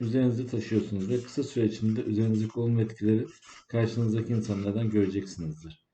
üzerinizde taşıyorsunuz ve kısa süre içinde üzerinizdeki olumlu etkileri karşınızdaki insanlardan göreceksinizdir.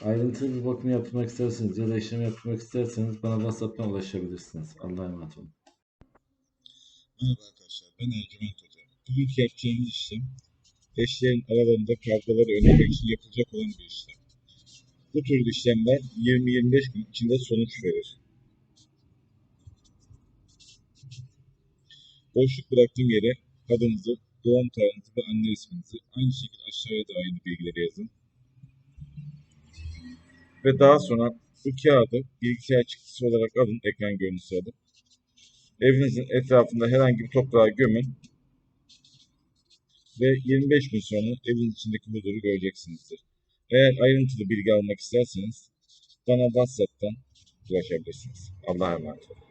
Ayrıntılı bir bakım yaptırmak isterseniz ya da işlem yaptırmak isterseniz bana WhatsApp'tan ulaşabilirsiniz. Allah'a emanet olun. Merhaba arkadaşlar, ben Ercüment Hoca. Bugünkü yapacağımız işlem, eşlerin aralarında kavgaları önlemek için yapılacak olan bir işlem. Bu tür işlemler 20-25 gün içinde sonuç verir. Boşluk bıraktığım yere adınızı, doğum tarihinizi ve anne isminizi aynı şekilde aşağıya da aynı bilgileri yazın. Ve daha sonra bu kağıdı bilgisayar çıktısı olarak alın, ekran görüntüsü alıp evinizin etrafında herhangi bir toprağa gömün ve 25 gün sonra evin içindeki huzuru göreceksinizdir. Eğer ayrıntılı bilgi almak isterseniz bana WhatsApp'tan ulaşabilirsiniz. Allah'a emanet olun.